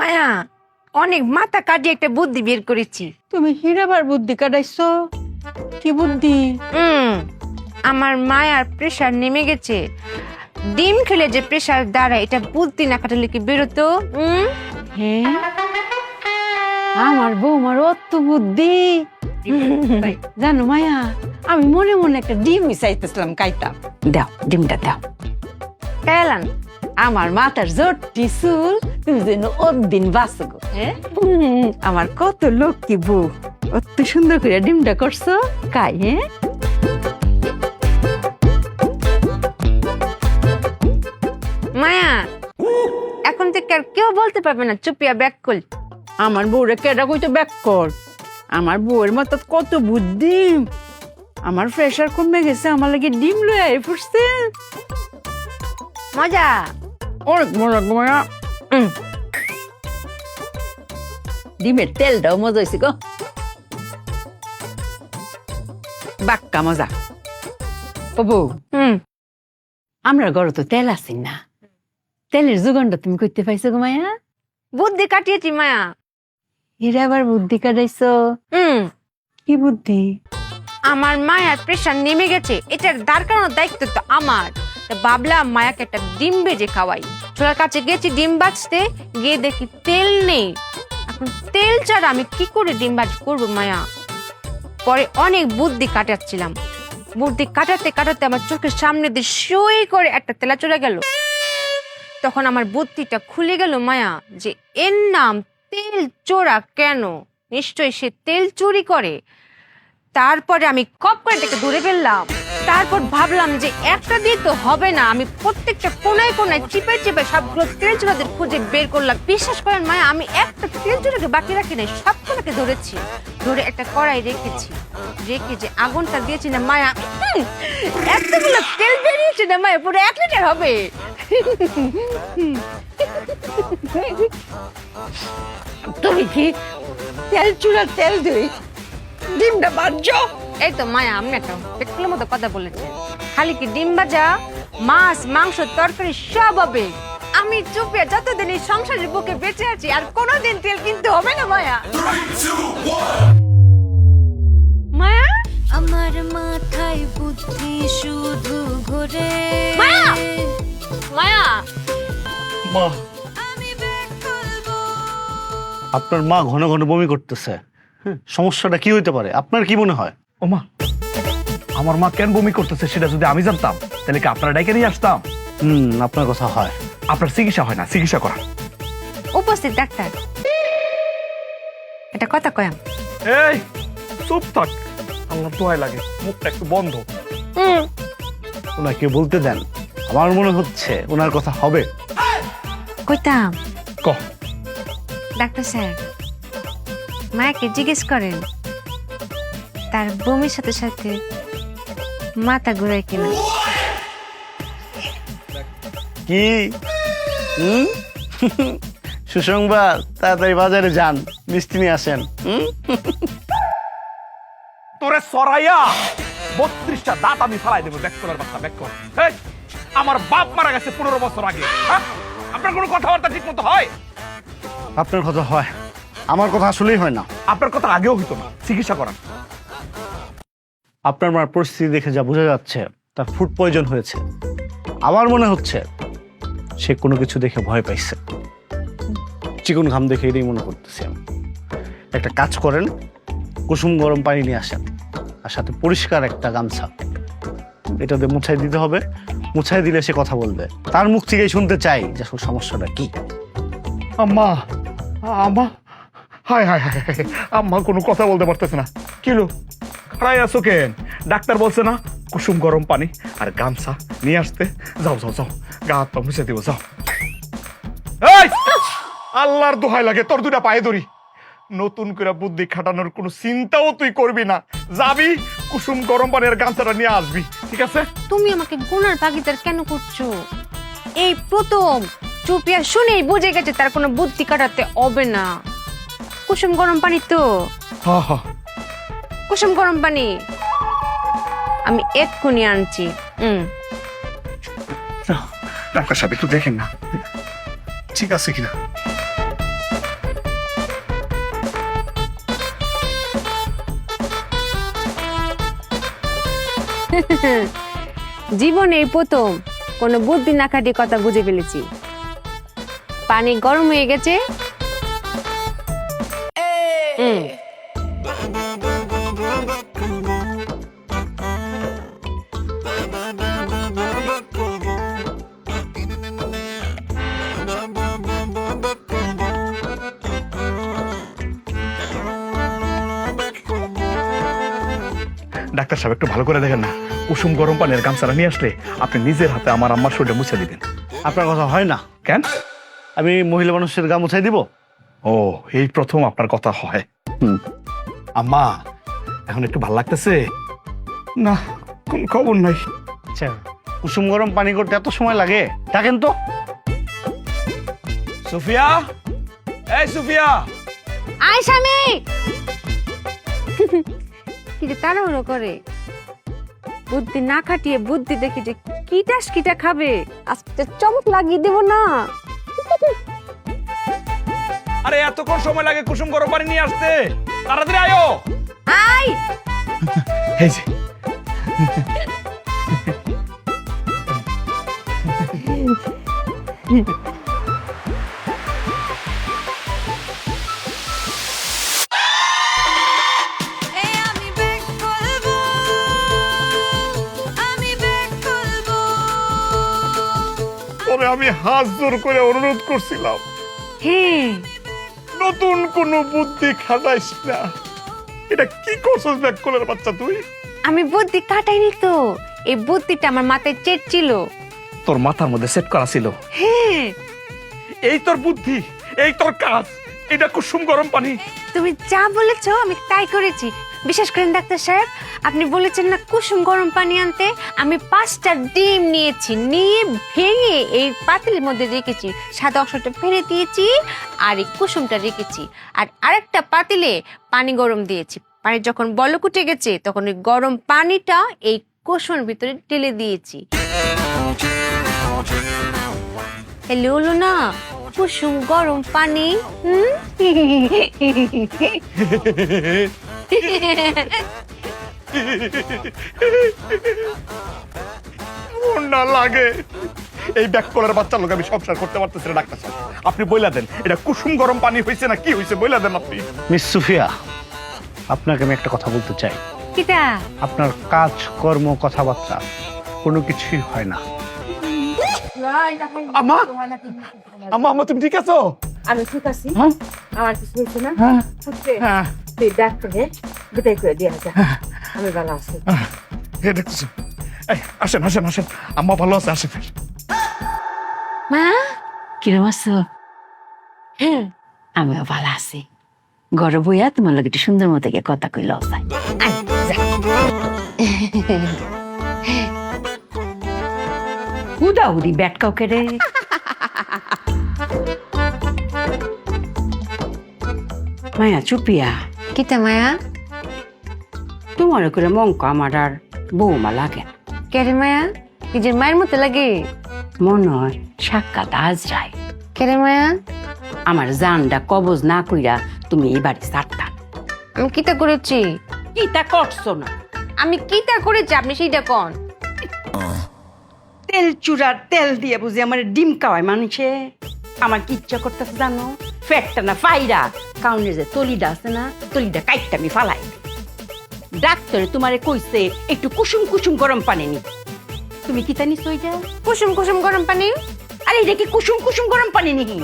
মায়া অনেক মাথা কাটিয়ে একটা বুদ্ধি বের করেছি। তুমি হিরাবার বুদ্ধি কাটাইছো? কি বুদ্ধি? হুম আমার মায়ার প্রেশার নেমে গেছে। ডিম খেলে যে প্রেশার দাঁড়ায় এটা বুদ্ধি না কাটালে কি বেরোতো? হুম? হ্যাঁ আমার বৌমার অত বুদ্ধি। জানো মায়া আমি মনে মনে একটা ডিম মিশাইতেছিলাম কাইতাম দাও ডিমটা দাও। কেলান আমার মাথার জোরটি চুল তুমি যেন দিন বাঁচো গো হ্যাঁ? আমার কত লক্ষ্মী বউ, অত সুন্দর করে ডিমটা করছ? কাই হ্যাঁ? মায়া, এখন থেকে আর কেউ বলতে পারবে না চুপিয়া ব্যাক কল আমার বউরে কেডা কইতো ব্যাক কর? আমার বউয়ের মতো কত বুদ্ধি? আমার প্রেশার কমে গেছে, আমার লাগে ডিম লয়ে ফুটছে মজা। অনেক মজা উম। ডিমের তেলটাও মজা হয়েছে গো। বাক্কা মজা। হুম আমরা ঘরে তো তেল আছি না। তেলের যোগানটা তুমি করতে পাইছো গো মায়া? বুদ্ধি কাটিয়েছি মায়া। এরা আবার বুদ্ধি কাটাইছো? হুম কি বুদ্ধি? আমার মায়ার প্রেশার নেমে গেছে। এটার দাঁড় করানোর দায়িত্ব তো আমার। ভাবলাম মায়াকে একটা ডিম ভেজে খাওয়াই। চোরার কাছে গেছি, ডিম বাজতে গিয়ে দেখি তেল নেই। এখন তেল ছাড়া আমি কি করে ডিম ভাজ করব মায়া? পরে অনেক বুদ্ধি কাটাচ্ছিলাম। বুদ্ধি কাটাতে কাটাতে আমার চোখের সামনে দিয়ে সই করে একটা তেলা চলে গেল। তখন আমার বুদ্ধিটা খুলে গেল মায়া যে, এর নাম তেল চোরা কেন? নিশ্চয়ই সে তেল চুরি করে। তারপরে আমি কপ করে ধরে ফেললাম। তারপর ভাবলাম যে একটা দিয়ে তো হবে না। আমি প্রত্যেকটা কোনায় কোনায় চিপে চিপে সবগুলো তেল চোরাদের খুঁজে বের করলাম। বিশ্বাস করেন মায়া, আমি একটা তেল চোরাকে বাকি রাখি নাই, সবগুলোকে ধরেছি। ধরে একটা কড়াই রেখেছি। রেখে যে আগুনটা দিয়েছি না মায়া এতগুলো তেল বেরিয়েছে না মায়া, পুরো এক লিটার হবে। তুমি কি তেল চুলার তেল দিই ডিমটা বাজছো? এই তো মায়া আমি একটা পেট্রোলের মতো কথা বলেছে। খালি কি ডিম ভাজা মাছ মাংস তরকারি সব হবে। আমি চুপিয়া যতদিন এই সংসারের বুকে বেঁচে আছি আর কোনোদিন তেল কিনতে হবে না মায়া। মায়া? আমার মাথায় বুদ্ধি শুধু ঘোরে। মায়া! মায়া! মা আপনার মা ঘন ঘন বমি করতেছে। সমস্যাটা কি হইতে পারে? আপনার কি মনে হয়? ও মা আমার মা কেন বমি করতেছে সেটা যদি আমি জানতাম তাহলে কি আপনারা ডাইকে নিয়ে আসতাম? হুম আপনার কথা হয়। আপনার চিকিৎসা হয় না চিকিৎসা করা। উপস্থিত ডাক্তার। এটা কথা কয়াম এই চুপ থাক। আমার দোয়াই লাগে মুখটা একটু বন্ধ। ওনাকে বলতে দেন আমার মনে হচ্ছে ওনার কথা হবে। কইতাম। ক ডাক্তার স্যার মায়াকে জিজ্ঞেস করেন তার বমির সাথে সাথে মাথা ঘুরায় কিনা। কি? হুম? সুসংবাদ তাড়াতাড়ি বাজারে যান মিষ্টি নিয়ে আসেন তোরে সরাইয়া বত্রিশটা দাঁত আমি ফেলাই দেবো ব্যাক করার বাচ্চা ব্যাক কর। আমার বাপ মারা গেছে পনেরো বছর আগে হ্যাঁ? আপনার কোনো কথাবার্তা ঠিক মতো হয়? আপনার কথা হয় আমার কথা আসলেই হয় না। আপনার কথা আগেও হইতো না চিকিৎসা করান আপনার মার পরিস্থিতি দেখে যা বোঝা যাচ্ছে, তার ফুড পয়জন হয়েছে। আমার মনে হচ্ছে, সে কোনো কিছু দেখে ভয় পাইছে। চিকন ঘাম দেখে এটাই মনে করতেছি আমি। একটা কাজ করেন, কুসুম গরম পানি নিয়ে আসেন, আর সাথে পরিষ্কার একটা গামছা। এটাতে মুছাই দিতে হবে, মুছাই দিলে সে কথা বলবে। তার মুখ থেকেই শুনতে চাই যে আসলে সমস্যাটা কি। আম্মা আম্মা, হায় হায় হায়। আম্মা কোনো কথা বলতে পারতেছে না। কিলো খাড়াই আছো কেন? ডাক্তার বলছে না কুসুম গরম পানি আর গামছা নিয়ে আসতে। যাও যাও যাও গা হাত পা মুছে দিব যাও। এই! আল্লাহর দোহাই লাগে তোর দুটা পায়ে ধরি। নতুন করে বুদ্ধি খাটানোর কোনো চিন্তাও তুই করবি না। যাবি কুসুম গরম পানি আর গামছাটা নিয়ে আসবি ঠিক আছে? তুমি আমাকে গুনার ভাগিদার কেন করছ? এই প্রথম চুপিয়া শুনেই বুঝে গেছে তার কোনো বুদ্ধি কাটাতে হবে না। কুসুম গরম পানি তো। হা হা। কুসুম গরম পানি। আমি এক্ষুনি আনছি। হুম ডাক্তার সাহেব একটু দেখেন না। ঠিক আছে কিনা? জীবন এই প্রথম কোনো বুদ্ধি না খাটি কথা বুঝে ফেলেছি। পানি গরম হয়ে গেছে। হুম ডাক্তার সাহেব একটু ভালো করে দেখেন না। কুসুম গরম পানির গামছাটা নিয়ে আসলে আপনি নিজের হাতে আমার আম্মার শরীরটা মুছে দিবেন। আপনার কথা হয় না। কেন? আমি মহিলা মানুষের গা মুছাই দিব? ও এই প্রথম আপনার কথা হয়। হুম। আম্মা এখন একটু ভালো লাগতেছে? না কোন খবর নাই। আচ্ছা কুসুম গরম পানি করতে এত সময় লাগে? ডাকেন তো। সুফিয়া? এই সুফিয়া! আয় স্বামী! কি যে তাড়াহুড়ো করে। বুদ্ধি না খাটিয়ে বুদ্ধি দেখি যে কিটাস কিটা খাবে। আজকে চমক লাগিয়ে দেব না। আরে এতক্ষণ সময় লাগে কুসুম গরম পানি নিয়ে আসতে। তাড়াতাড়ি আয়ো। আই এই যে। আমি হাত জোর করে অনুরোধ করছিলাম। হ্যাঁ নতুন কোনো বুদ্ধি খাটাইস না। এটা কি করছস ব্যাক কলের বাচ্চা তুই? আমি বুদ্ধি কাটাইনি তো। এই বুদ্ধিটা আমার মাথায় চেট ছিল। তোর মাথার মধ্যে সেট করা ছিল। হ্যাঁ এই তোর বুদ্ধি এই তোর কাজ এটা কুসুম গরম পানি। তুমি যা বলেছ আমি তাই করেছি। বিশেষ করেন ডাক্তার সাহেব, আপনি বলেছেন না কুসুম গরম পানি আনতে আমি পাঁচটা ডিম নিয়েছি, নিয়ে ভেঙে এই পাতিলের মধ্যে রেখেছি। সাদা অংশটা ফেলে দিয়েছি আর এই কুসুমটা রেখেছি। আর আরেকটা পাতিলে পানি গরম দিয়েছি। পানি যখন বলক উঠে গেছে, তখন ওই গরম পানিটা এই কুসুমের ভিতরে ঢেলে দিয়েছি। হলো না কুসুম গরম পানি, হুম? না লাগে? এই ব্যাক কলের বাচ্চার লোক আমি সংসার করতে পারতেছি না ডাক্তার সাহেব। আপনি বইলা দেন এটা কুসুম গরম পানি হয়েছে না কি হয়েছে বইলা দেন আপনি। মিস সুফিয়া আপনাকে আমি একটা কথা বলতে চাই। কিটা আপনার কাজ কর্ম কথাবার্তা কোনো কিছুই হয় না। আমা আমা আমা তুমি ঠিক আছো? আমি ঠিক আছি। হ্যাঁ? আমার কিছু হয়েছে না? হ্যাঁ। তুই ডাক্তারে বিদায় করে দিয়ে যা আমি ভালো আছি দেখতেছো এই আসেন আসেন আসেন। আম্মা ভালো আছে আসেন। মা কিরম আছো? আমিও ভালো আছি। ঘরে বইয়া তোমার লগে একটু সুন্দর মতো গিয়ে কথা কইল। যায় উদাউদি ব্যাট কাউকে রে। মায়া চুপিয়া। কিটা মায়া? তোমার করে মঙ্ক আমার আর বৌমা লাগে। কেরে মায়া? নিজের মায়ের মতো লাগে? মনে হয় সাক্ষাৎ আজ যায় কেরে মায়া? আমার জানটা কবজ না কইরা তুমি এই বাড়ি ছাড়তা। আমি কিতা করেছি? কি তা করছ না? আমি কিটা করেছি আপনি সেইটা কোন? তেল চূড়ার তেল দিয়ে বুঝি আমার ডিম খাওয়ায় মানুষে। আমার কি ইচ্ছা করতেছে জানো? ফ্যাটটা না ফাইরা কাউনে যে তলিটা আছে না তলিটা কাইটটা আমি ফালাই ডাক্তারে তোমারে কইছে একটু কুসুম কুসুম গরম পানি নি তুমি কি জানিস ওইটা কুসুম কুসুম গরম পানি আরে এটা কি কুসুম কুসুম গরম পানি নিহি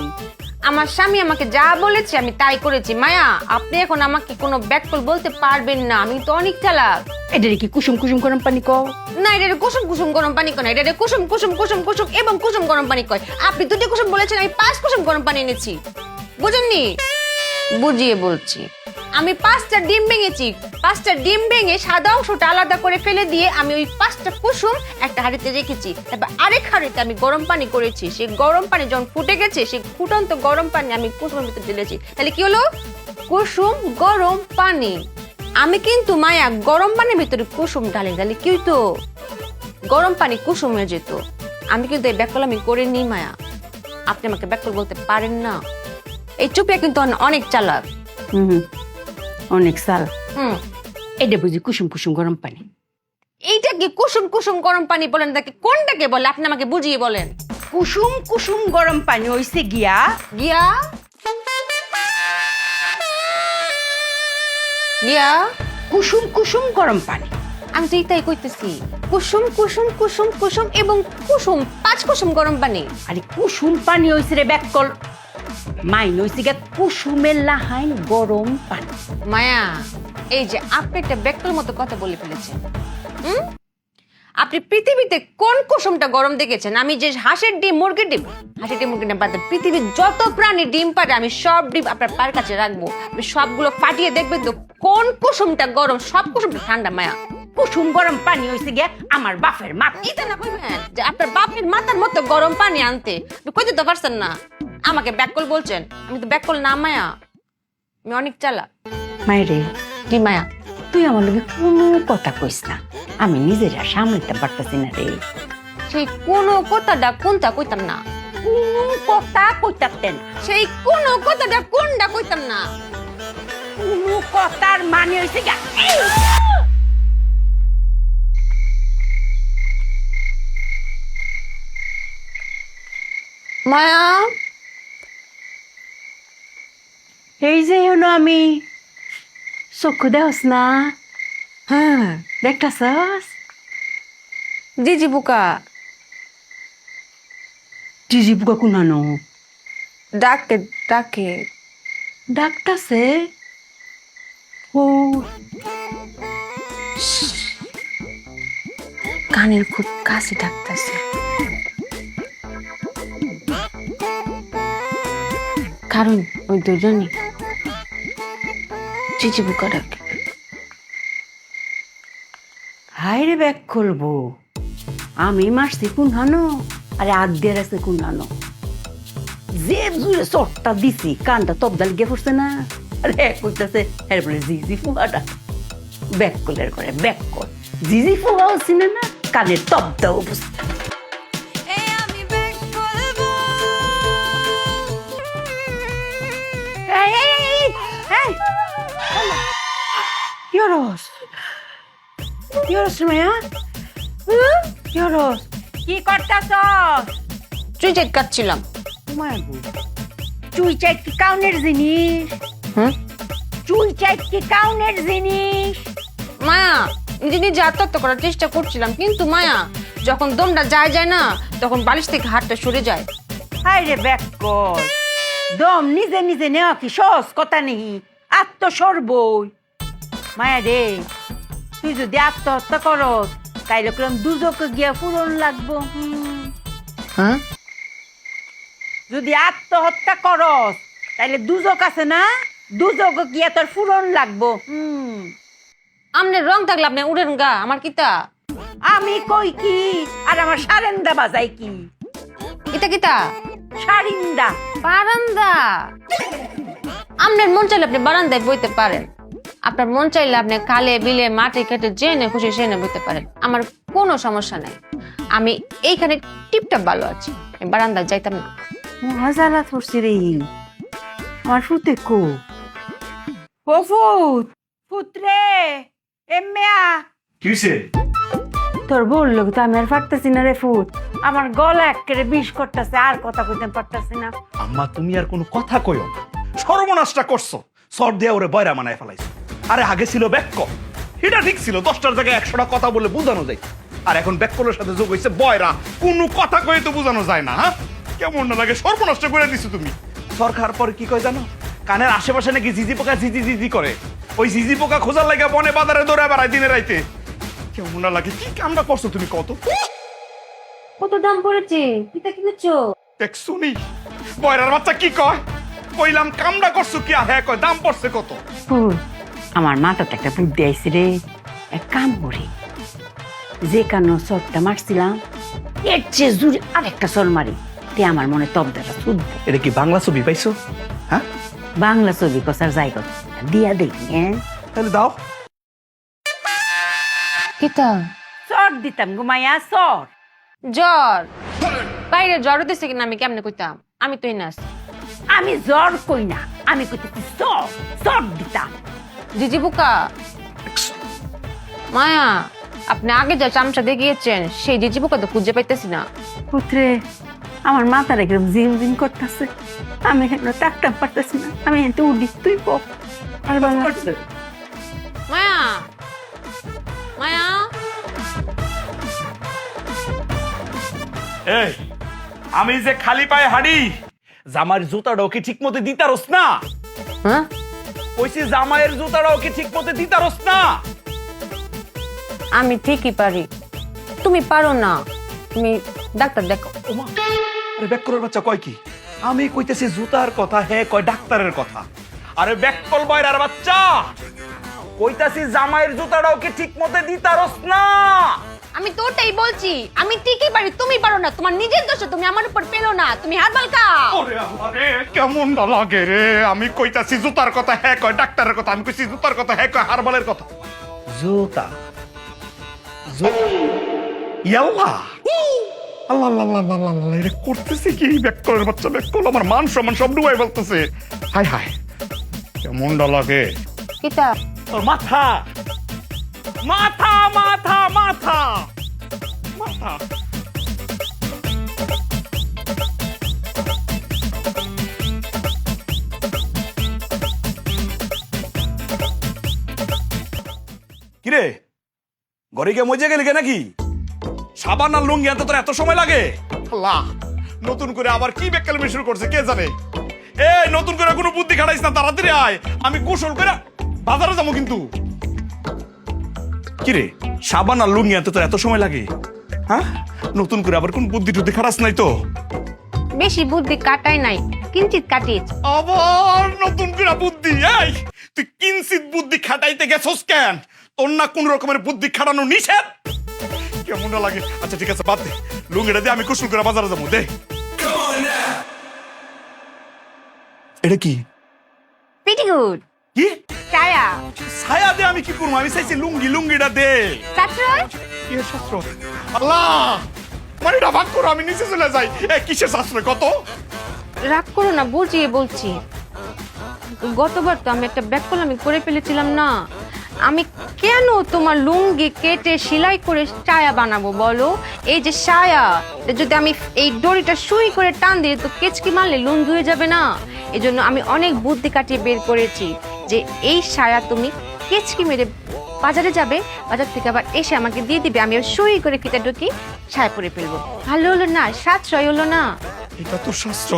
আমার স্বামী আমাকে যা বলেছে আমি তাই করেছি মায়া আপনি এখন আমাকে কোনো ব্যাককল বলতে পারবেন না আমি তো অনেক চালাক এটা কি কুসুম কুসুম গরম পানি কও না এটা কুসুম কুসুম গরম পানি কয় না এটা কুসুম কুসুম কুসুম কুসুম এবং কুসুম গরম পানি কয় আপনি দুটি কুসুম বলেছেন আমি পাঁচ কুসুম গরম পানি এনেছি বুঝেননি? বুঝিয়ে বলছি। আমি পাঁচটা ডিম ভেঙেছি। পাঁচটা ডিম ভেঙে সাদা অংশটা আলাদা করে ফেলে দিয়ে আমি ওই পাঁচটা কুসুম একটা হাঁড়িতে রেখেছি। তারপর আরেক হাঁড়িতে আমি গরম পানি করেছি। সেই গরম পানি যখন ফুটে গেছে সেই ফুটন্ত গরম পানি আমি কুসুমের ভিতরে ঢেলেছি। তাহলে কি হলো? কুসুম গরম পানি। আমি কিন্তু মায়া গরম পানির ভিতরে কুসুম ঢালি। তাহলে কি হইতো? গরম পানি কুসুম হয়ে যেত। আমি কিন্তু এই ব্যাকল আমি করে মায়া। আপনি আমাকে ব্যাকল বলতে পারেন না। এই চুপিয়া কিন্তু অনেক চালাক। হুম অনেক সাল হুম। এটা বুঝি কুসুম কুসুম গরম পানি। এইটা কি কুসুম কুসুম গরম পানি বলেন? তাকে কোনটাকে বলে? আপনি আমাকে বুঝিয়ে বলেন। কুসুম কুসুম গরম পানি হইছে গিয়া গিয়া? গিয়া? কুসুম কুসুম গরম পানি। আমি তো এইটাই কইতেছি। কুসুম কুসুম কুসুম কুসুম এবং কুসুম পাঁচ কুসুম গরম পানি। আরে কুসুম পানি হইছে রে ব্যাককল মাইন হইছে গিয়া কুসুমের লাহাইন গরম পানি। মায়া এই যে আপনি একটা ব্যক্তির মতো কথা বলে ফেলেছেন হুম? আপনি পৃথিবীতে কোন কুসুমটা গরম দেখেছেন? আমি যে হাঁসের ডিম মুরগির ডিম হাঁসের ডিম মুরগির ডিম বাদ পৃথিবীর যত প্রাণী ডিম পারে আমি সব ডিম আপনার পার কাছে রাখব। আপনি সবগুলো ফাটিয়ে দেখবেন তো কোন কুসুমটা গরম? সব কুসুমটা ঠান্ডা মায়া। কুসুম গরম পানি হইছে গিয়া আমার বাপের মা ইতে না কইবেন। যে আপনার বাপের মাথার মতো গরম পানি আনতে। কইতে তো পারছেন না। আমাকে ব্যাককল বলছেন? আমি তো ব্যাককল না মায়া। আমি অনেক চালা মায়েরে কি মায়া? তুই আমার লগে কোনো কথা কইস না। আমি নিজেরা সামলাইতে পারতাছি না রে। সেই কোনো কথাটা কোনটা কইতাম না? কোনো কথা কইতাতেন। সেই কোনো কথাটা কোনটা কইতাম না? কোনো কথার মানে হইছে মায়া? এই যে হলো আমি। চক্ষু দেহস না? হ্যাঁ দেখতাছস জিজি বুকা। জিজি বুকা কুনানো? ডাকে ডাকে। ডাকতাছে? ও। কানের খুব কাছে ডাকতেছে। কারণ ওই দুজনই। জিজি বুকা ডাকে হাই রে ব্যাগ খুলবো। আমি মারছি কুনহানো আরে আছে যে জুড়ে চটটা দিছি, কানটা তবদাল গিয়ে পড়ছে না। আরে এক কইতাছে এরপরে জিজি ফুয়াটা। ব্যাক কলের করে ব্যাক কল জিজি ফুয়াও চিনে না কানের তবদাও বুঝতে। কি হরস মায়া কি হরস কি করতাছ চুই চেট কাটছিলাম। চুই চাই কি কাউনের জিনিস? হুম? চুই চাই কি কাউনের জিনিস? মায়া নিজে নিজে আত্মহত্যা করার চেষ্টা করছিলাম কিন্তু মায়া যখন দমটা যায় যায় না তখন বালিশ থেকে হাতটা সরে যায়। হাই রে ব্যাক কর দম নিজে নিজে নেওয়া কি সহজ কথা নেই? আত্মসর্বই। মায়া রে তুই যদি আত্মহত্যা করস তাইলে কিরম দুজকে গিয়া পূরণ লাগবো। হ্যাঁ? যদি আত্মহত্যা করস তাইলে দুজক আছে না? দুজক গিয়া তোর পূরণ লাগবো। হুম আমনে রং থাকলে আপনি উড়েন গা আমার কিতা? আমি কই কি? আর আমার সারেন্দা বাজাই কি? কিতা কিতা? সারিন্দা। বারান্দা। আপনার মন চাইলে আপনি বারান্দায় বইতে পারেন। আপনার মন চাইলে আপনি কালে বিলে মাটি কেটে জেনে খুশি সে সেনে বইতে পারেন। আমার কোনো সমস্যা নাই। আমি এইখানে টিপটাপ ভালো আছি। বারান্দায় যাইতাম না। মহাজালা ধরছি রে আমার ফুতে কো। ও ফুত ফুতরে এম্মেয়া। কিসে তোর বলল তো আমি আর পারতেছি না রে ফুত আমার গলা একেবারে বিষ করতেছে আর কথা কইতে পারতেছি না। আম্মা তুমি আর কোনো কথা কইও না। সর্বনাশটা করছ। সর দিয়ে ওরে বয়রা মানায় ফেলাইছো। আরে আগে ছিল ব্যাক্য এটা ঠিক ছিল দশটার জায়গায় একশোটা কথা বলে বোঝানো যায়। আর এখন ব্যাককলের সাথে যোগ হয়েছে বয়রা। কোনো কথা কয়ে তো বোঝানো যায় না হ্যাঁ? কেমন না লাগে সর্বনষ্ট করে দিছো তুমি। সরকার পরে কি কয় জানো? কানের আশেপাশে নাকি জিজি পোকা জিজি জিজি করে। ওই জিজি পোকা খোঁজার লাগে বনে বাজারে দৌড়ে বেড়ায় দিনে রাইতে। কেমন না লাগে কি কামটা করছ তুমি কত? কত দাম পড়েছে? কিতা কিনেছো? দেখ শুনি বয়রার বাচ্চা কি কয়? কইলাম কামটা করছ কি? আর হ্যাঁ কয় দাম পড়ছে কত? ফুল আমার মাথাতে একটা বুদ্ধি আইছে রে। এক কাম করি যে কানো চটটা মারছিলাম এর চেয়ে জুড়ে আরেকটা চল মারি। তে আমার মনে তবদাটা শুদ্ধ এটা কি বাংলা ছবি পাইছো? হ্যাঁ? বাংলা ছবি কষার জায়গা দিয়া দেখি হ্যাঁ? তাহলে দাও। কিতা চট দিতাম ঘুমাইয়া চট জ্বর? বাইরে জ্বর দিছে কিনা আমি কেমনে কইতাম? আমি তো না আমি জ্বর কই না আমি কইতেছি চট চট দিতাম। জিজি বুকা। মায়া আপনি আগে যা চামচা দেখিয়েছেন সেই যে বুকা তো খুঁজে পাইতেছি না। পুত্রে আমার মাথার একদম জিম জিম করতেছে। আমি এখানে টাকটাম পারতেছি না। আমি এতে উঠি তুই পক আর মায়া মায়া। এই আমি যে খালি পায়ে হাঁড়ি জামার জুতাটাও কি ঠিক মতো দিতারস না? হ্যাঁ? কইছি জামাইয়ের জুতাটাও কি ঠিক মতো দিতারস না? আমি ঠিকই পারি। তুমি পারো না। তুমি ডাক্তার দেখো। ওমা আরে ব্যাককলের বাচ্চা কয় কি? আমি কইতেছি জুতার কথা হে কয় ডাক্তারের কথা। আরে ব্যাককল বয়রার বাচ্চা কইতাছি জামাইয়ের জুতাটাও কি ঠিক মতো দিতারস না? আমি তো ওটাই বলছি। আমি ঠিকই পারি তুমি পারো না। তোমার নিজের দোষে তুমি আমার উপর পেল না। তুমি ওরে আল্লাহ কেমন না লাগে রে? আমি কইতাছি জুতার কথা হ্যাঁ কয় ডাক্তারের কথা। আমি কইছি জুতার কথা হ্যাঁ কয় হারবালের কথা। জুতা? ইয়াল্লা আল্লাহ আল্লাহ আল্লাহ আল্লাহ আল্লাহ এটা করতেছে কি? ব্যাককলের বাচ্চা ব্যাককল আমার মান সম্মান সব ডুবাই বলতেছে হাই হাই কেমন লাগে? কিতা তোর মাথা! মাথা মাথা মাথা। মাথা। কিরে? ঘরে গিয়ে মজে গেলি কে নাকি? সাবান আর লুঙ্গি আনতে তোর এত সময় লাগে? আল্লাহ নতুন করে আবার কি বেকালমি শুরু করছে কে জানে? এই নতুন করে কোনো বুদ্ধি খাটাইস না তাড়াতাড়ি আয়। আমি গোসল করে বাজারে যাব কিন্তু। কিরে? সাবান আর লুঙ্গি আনতে তোর এত সময় লাগে? হ্যাঁ? নতুন করে আবার কোন বুদ্ধি টুদ্ধি খাটাস নাই তো? বেশি বুদ্ধি কাটাই নাই কিঞ্চিত কাটিয়েছে। আবার নতুন করে বুদ্ধি এই! তুই কিঞ্চিত বুদ্ধি খাটাইতে গেছস কেন? তোর না কোন রকমের বুদ্ধি খাটানো নিষেধ? কেমন লাগে? আচ্ছা ঠিক আছে বাদ দে। লুঙ্গিটা দে আমি কুসুম করে বাজারে যাব দে। এটা কি? পিটিগুড কি? ছায়া। ছায়া দে আমি কি করব? আমি চাইছি লুঙ্গি লুঙ্গিটা দে। ছাত্রই কি শাস্ত্র? আল্লাহ! মানে এটা ভাগ করো আমি নিচে চলে যাই। এ কিসের শাস্ত্র? কত? রাগ করো না বুঝিয়ে বলছি। গতবার তো আমি একটা ব্যাক আমি করে ফেলেছিলাম না। আমি কেন তোমার লুঙ্গি কেটে সেলাই করে ছায়া বানাবো বলো? এই যে ছায়া যদি আমি এই দড়িটা সুই করে টান দিই তো কেচকি মারলে লুঙ্গি হয়ে যাবে না। এই জন্য আমি অনেক বুদ্ধি কাটিয়ে বের করেছি। যে এই সারা তুমি কেচকি মেরে বাজারে যাবে, বাজার থেকে আবার এসে আমাকে দিয়ে দিবে। আমি সই করে কেটে ঢুকি সায় পরে ফেলব। ভালো হলো না? সাশ্রয় হলো না? এটা তো শাস্ত্র